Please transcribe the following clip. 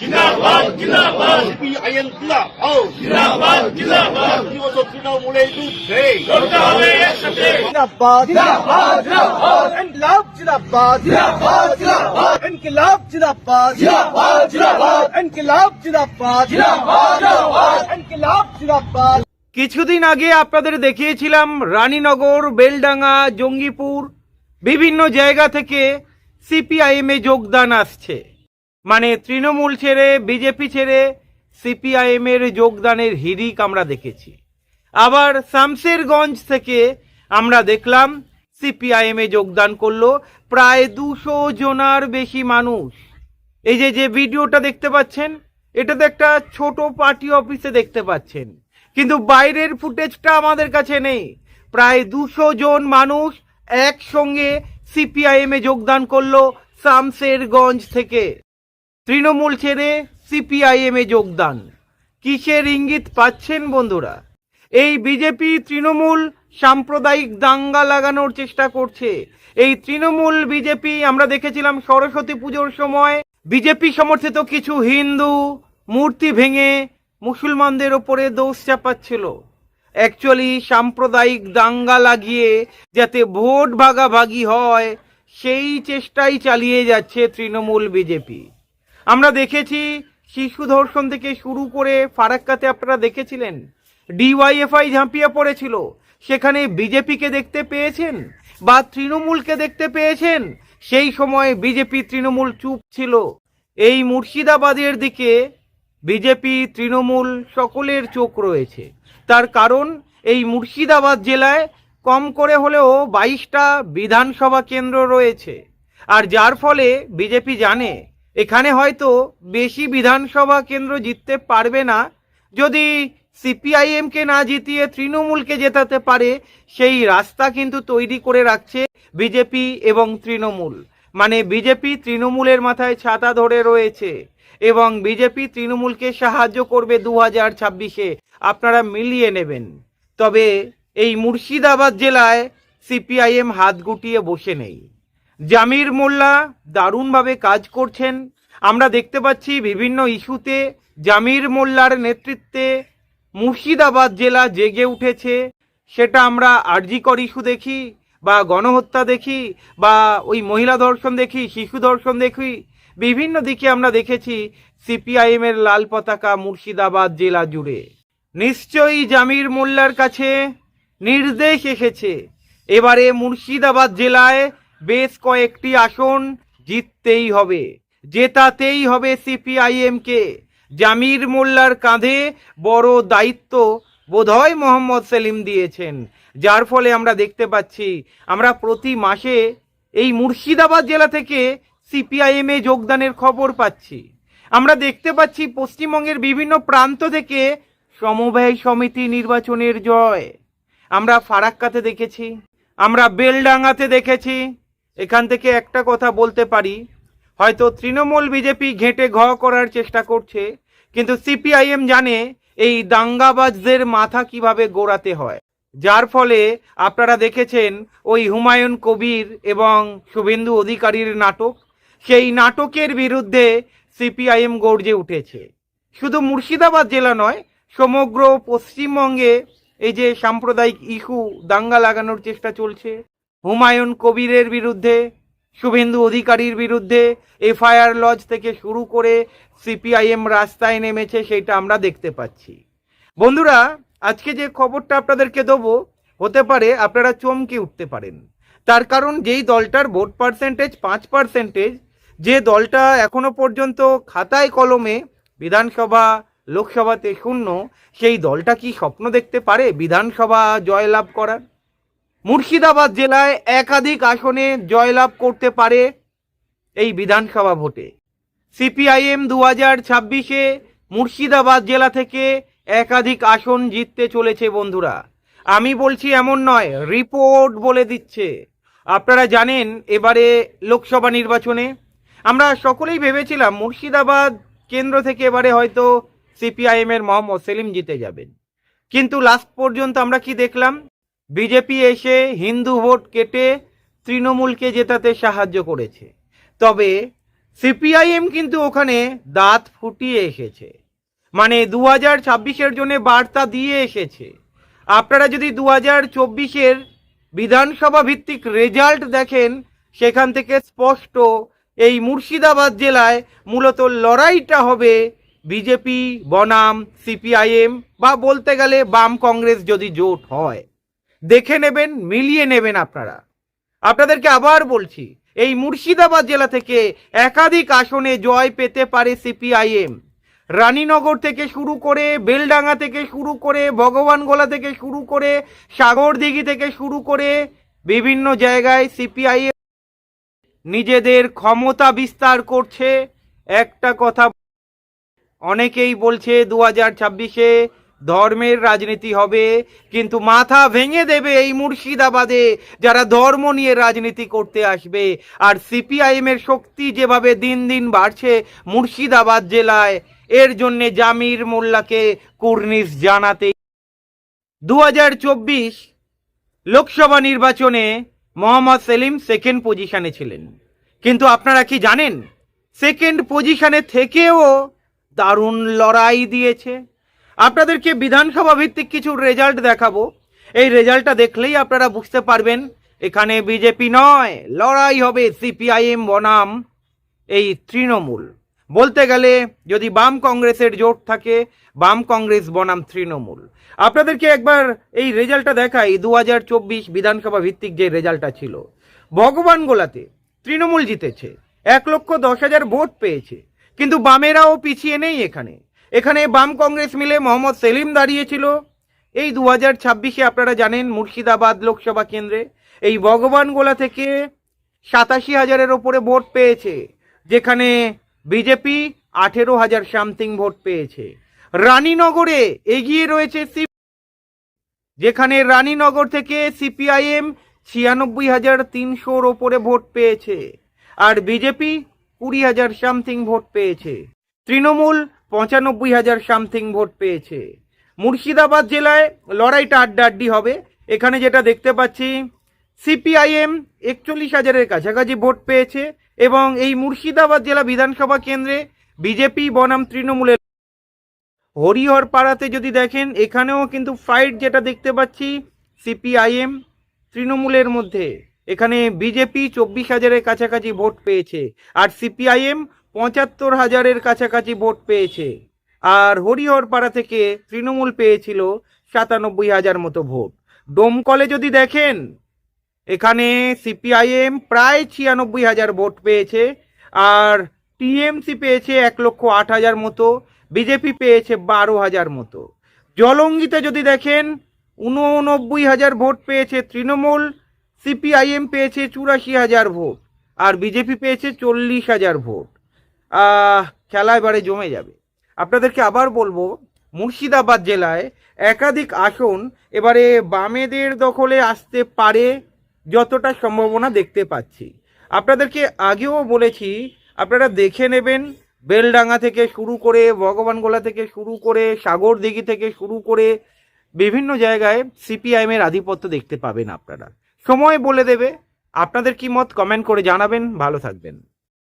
জিন্দাবাদ জিন্দাবাদ। সিপিআইএম জিন্দাবাদ। জিন্দাবাদ জিন্দাবাদ। জীবত তৃণমূলে যুদ্ধে লড়তে হবে কিছুদিন আগে আপনাদের দেখিয়েছিলাম রানীনগর বেলডাঙ্গা জঙ্গিপুর বিভিন্ন জায়গা থেকে সিপিআইএমে যোগদান আসছে। মানে তৃণমূল ছেড়ে, বিজেপি ছেড়ে সিপিআইএম এর যোগদানের হিরিক আমরা দেখেছি। আবার শামশেরগঞ্জ থেকে আমরা দেখলাম, সিপিআইএম যোগদান করল প্রায় দুশো জনার বেশি মানুষ। এই যে যে ভিডিওটা দেখতে পাচ্ছেন এটা তো একটা ছোট পার্টি অফিসে দেখতে পাচ্ছেন। কিন্তু বাইরের ফুটেজটা আমাদের কাছে নেই। প্রায় দুশো জন মানুষ একসঙ্গে সিপিআইএম যোগদান করল শামশেরগঞ্জ থেকে। তৃণমূল ছেড়ে সিপিআইএম যোগদান। কিসের ইঙ্গিত পাচ্ছেন বন্ধুরা? এই বিজেপি তৃণমূল সাম্প্রদায়িক দাঙ্গা লাগানোর চেষ্টা করছে। এই তৃণমূল বিজেপি, আমরা দেখেছিলাম সরস্বতী পুজোর সময়, বিজেপি সমর্থিত কিছু হিন্দু মূর্তি ভেঙে মুসলমানদের ওপরে দোষ চাপাচ্ছিল। অ্যাকচুয়ালি সাম্প্রদায়িক দাঙ্গা লাগিয়ে যাতে ভোট ভাগাভাগি হয়, সেই চেষ্টাই চালিয়ে যাচ্ছে তৃণমূল বিজেপি। আমরা দেখেছি শিশু ধর্ষণ থেকে শুরু করে ফারাক্কাতে আপনারা দেখেছিলেন। ডিওয়াইএফআই ঝাঁপিয়ে পড়েছিল। সেখানে বিজেপিকে দেখতে পেয়েছেন বা তৃণমূলকে দেখতে পেয়েছেন? সেই সময় বিজেপি তৃণমূল চুপ ছিল। এই মুর্শিদাবাদের দিকে বিজেপি তৃণমূল সকলের চোখ রয়েছে। তার কারণ এই মুর্শিদাবাদ জেলায় কম করে হলেও বাইশটা বিধানসভা কেন্দ্র রয়েছে। আর যার ফলে বিজেপি জানে এখানে হয়তো বেশি বিধানসভা কেন্দ্র জিততে পারবে না। যদি সিপিআইএমকে না জিতিয়ে তৃণমূলকে জেতাতে পারে, সেই রাস্তা কিন্তু তৈরি করে রাখছে বিজেপি এবং তৃণমূল। মানে বিজেপি তৃণমূলের মাথায় ছাতা ধরে রয়েছে এবং বিজেপি তৃণমূলকে সাহায্য করবে দু হাজার ছাব্বিশে। আপনারা মিলিয়ে নেবেন। তবে এই মুর্শিদাবাদ জেলায় সিপিআইএম হাত গুটিয়ে বসে নেই। জামির মোল্লা দারুণভাবে কাজ করছেন। আমরা দেখতে পাচ্ছি বিভিন্ন ইস্যুতে জামির মোল্লার নেতৃত্বে মুর্শিদাবাদ জেলা জেগে উঠেছে। সেটা আমরা আরজিকর ইস্যু দেখি বা গণহত্যা দেখি বা ওই মহিলা ধর্ষণ দেখি, শিশু ধর্ষণ দেখি। বিভিন্ন দিকে আমরা দেখেছি সিপিআইএম এর লাল পতাকা মুর্শিদাবাদ জেলা জুড়ে। নিশ্চয়ই জামির মোল্লার কাছে নির্দেশ এসেছে। এবারে মুর্শিদাবাদ জেলায় বেশ কয়েকটি আসন জিততেই হবে। জেতাতেই হবে সিপিআইএমকে। জামির মোল্লার কাঁধে বড় দায়িত্ব বোধহয় মোহাম্মদ সেলিম দিয়েছেন। যার ফলে আমরা দেখতে পাচ্ছি, আমরা প্রতি মাসে এই মুর্শিদাবাদ জেলা থেকে সিপিআইএম যোগদানের খবর পাচ্ছি। আমরা দেখতে পাচ্ছি পশ্চিমবঙ্গের বিভিন্ন প্রান্ত থেকে সমবায় সমিতি নির্বাচনের জয়। আমরা ফারাক্কাতে দেখেছি, আমরা বেলডাঙ্গাতে দেখেছি এখান থেকে একটা কথা বলতে পারি। হয়তো তৃণমূল বিজেপি ঘেঁটে ঘ করার চেষ্টা করছে, কিন্তু সিপিআইএম জানে এই দাঙ্গাবাজদের মাথা কীভাবে গোড়াতে হয়। যার ফলে আপনারা দেখেছেন ওই হুমায়ুন কবির এবং শুভেন্দু অধিকারীর নাটক। সেই নাটকের বিরুদ্ধে সিপিআইএম গর্জে উঠেছে। শুধু মুর্শিদাবাদ জেলা নয়, সমগ্র পশ্চিমবঙ্গে এই যে সাম্প্রদায়িক ইস্যু, দাঙ্গা লাগানোর চেষ্টা চলছে। হুমায়ুন কবিরের বিরুদ্ধে, শুভেন্দু অধিকারীর বিরুদ্ধে, এফআইআর লজ থেকে শুরু করে সিপিআইএম রাস্তায় নেমেছে সেটা আমরা দেখতে পাচ্ছি। বন্ধুরা, আজকে যে খবরটা আপনাদেরকে দেবো, হতে পারে আপনারা চমকে উঠতে পারেন। তার কারণ যেই দলটার ভোট পার্সেন্টেজ পাঁচ পার্সেন্টেজ, যে দলটা এখনও পর্যন্ত খাতায় কলমে বিধানসভা, লোকসভাতে শূন্য, সেই দলটা কি স্বপ্ন দেখতে পারে বিধানসভা জয়লাভ করার? মুর্শিদাবাদ জেলায় একাধিক আসনে জয়লাভ করতে পারে এই বিধানসভা ভোটে। সিপিআইএম দু হাজার ছাব্বিশে মুর্শিদাবাদ জেলা থেকে একাধিক আসন জিততে চলেছে বন্ধুরা। আমি বলছি এমন নয়, রিপোর্ট বলে দিচ্ছে। আপনারা জানেন এবারে লোকসভা নির্বাচনে। আমরা সকলেই ভেবেছিলাম মুর্শিদাবাদ কেন্দ্র থেকে এবারে হয়তো সিপিআইএম এর মোহাম্মদ সেলিম জিতে যাবেন। কিন্তু লাস্ট পর্যন্ত আমরা কি দেখলাম? বিজেপি এসে হিন্দু ভোট কেটে তৃণমূলকে জেতাতে সাহায্য করেছে। তবে সিপিআইএম কিন্তু ওখানে দাঁত ফুটিয়ে এসেছে। মানে দু হাজার ছাব্বিশের জন্য বার্তা দিয়ে এসেছে। আপনারা যদি দু হাজার চব্বিশের বিধানসভা ভিত্তিক রেজাল্ট দেখেন, সেখান থেকে স্পষ্ট এই মুর্শিদাবাদ জেলায় মূলত লড়াইটা হবে বিজেপি, বনাম, সিপিআইএম বা বলতে গেলে বাম কংগ্রেস যদি জোট হয়। দেখে নেবেন, মিলিয়ে নেবেন আপনারা। আপনাদেরকে আবার বলছি, এই মুর্শিদাবাদ জেলা থেকে একাধিক আসনে জয় পেতে পারে সিপিআইএম। রানীনগর থেকে শুরু করে বেলডাঙ্গা থেকে শুরু করে ভগবানগোলা থেকে শুরু করে সাগরদিঘি থেকে শুরু করে বিভিন্ন জায়গায় সিপিআইএম নিজেদের ক্ষমতা বিস্তার করছে। একটা কথা অনেকেই বলছে, দু হাজার ছাব্বিশে ধর্মের রাজনীতি হবে, কিন্তু মাথা ভেঙে দেবে এই মুর্শিদাবাদে যারা ধর্ম নিয়ে রাজনীতি করতে আসবে। আর সিপিআইএম এর শক্তি যেভাবে দিন দিন বাড়ছে মুর্শিদাবাদ জেলায়, এর জন্যে জামির মোল্লাকে কুর্নিশ জানাতে। দু হাজার চব্বিশ লোকসভা নির্বাচনে মোহাম্মদ সেলিম সেকেন্ড পজিশনে ছিলেন। কিন্তু আপনারা কি জানেন? সেকেন্ড পজিশনে থেকেও দারুণ লড়াই দিয়েছে। আপনাদেরকে বিধানসভা ভিত্তিক কিছু রেজাল্ট দেখাবো। এই রেজাল্টটা দেখলেই আপনারা বুঝতে পারবেন, এখানে বিজেপি নয়, লড়াই হবে সিপিআইএম বনাম, এই তৃণমূল। বলতে গেলে, যদি বাম কংগ্রেসের জোট থাকে, বাম কংগ্রেস বনাম তৃণমূল। আপনাদেরকে একবার এই রেজাল্টটা দেখাই দু হাজার চব্বিশ বিধানসভা ভিত্তিক যে রেজাল্টটা ছিল। ভগবান গোলাতে, তৃণমূল জিতেছে, এক লক্ষ দশ হাজার ভোট পেয়েছে, কিন্তু বামেরাও পিছিয়ে নেই এখানে। এখানে বাম কংগ্রেস মিলে মোহাম্মদ সেলিম দাঁড়িয়েছিল। এই দু হাজার ছাব্বিশে আপনারা জানেন মুর্শিদাবাদ লোকসভা কেন্দ্রে এই ভগবানগোলা থেকে সাতাশি হাজারের ওপরে ভোট পেয়েছে, যেখানে বিজেপি আঠেরো হাজার সামথিং ভোট পেয়েছে। রানীনগরে এগিয়ে রয়েছে সি যেখানে রানীনগর থেকে সিপিআইএম ছিয়ানব্বই হাজার তিনশোর ওপরে ভোট পেয়েছে, আর বিজেপি কুড়ি হাজার সামথিং ভোট পেয়েছে। তৃণমূল পঁচানব্বই হাজার সামথিং ভোট পেয়েছে। মুর্শিদাবাদ জেলায় লড়াইটা আড্ডাআড্ডি হবে। এখানে যেটা দেখতে পাচ্ছি, সিপিআইএম একচল্লিশ হাজারের কাছাকাছি ভোট পেয়েছে এবং এই মুর্শিদাবাদ জেলা বিধানসভা কেন্দ্রে বিজেপি, বনাম, তৃণমূলের হরিহর পাড়াতে যদি দেখেন, এখানেও কিন্তু ফাইট যেটা দেখতে পাচ্ছি, সিপিআইএম, তৃণমূলের মধ্যে। এখানে বিজেপি চব্বিশ হাজারের কাছাকাছি ভোট পেয়েছে। আর সিপিআইএম পঁচাত্তর হাজারের কাছাকাছি ভোট পেয়েছে। আর হরিহর পাড়া থেকে তৃণমূল পেয়েছিল সাতানব্বই হাজার মতো ভোট। ডোমকলে যদি দেখেন, এখানে সিপিআইএম প্রায় ছিয়ানব্বই হাজার ভোট পেয়েছে, আর টিএমসি পেয়েছে এক লক্ষ আট হাজার মতো, বিজেপি পেয়েছে বারো হাজার মতো। জলঙ্গিতে যদি দেখেন, উননব্বই হাজার ভোট পেয়েছে তৃণমূল, সিপিআইএম পেয়েছে চুরাশি হাজার ভোট, আর বিজেপি পেয়েছে চল্লিশ হাজার ভোট। খেলা এবারে জমে যাবে। আপনাদেরকে আবার বলব, মুর্শিদাবাদ জেলায় একাধিক আসন এবারে বামেদের দখলে আসতে পারে যতটা সম্ভাবনা দেখতে পাচ্ছি। আপনাদেরকে আগেও বলেছি, আপনারা দেখে নেবেন, বেলডাঙ্গা থেকে শুরু করে ভগবানগোলা থেকে শুরু করে সাগরদিঘি থেকে শুরু করে বিভিন্ন জায়গায় সিপিআইএমের আধিপত্য দেখতে পাবেন আপনারা। সময় বলে দেবে, আপনাদের কি মত কমেন্ট করে জানাবেন, ভালো থাকবেন।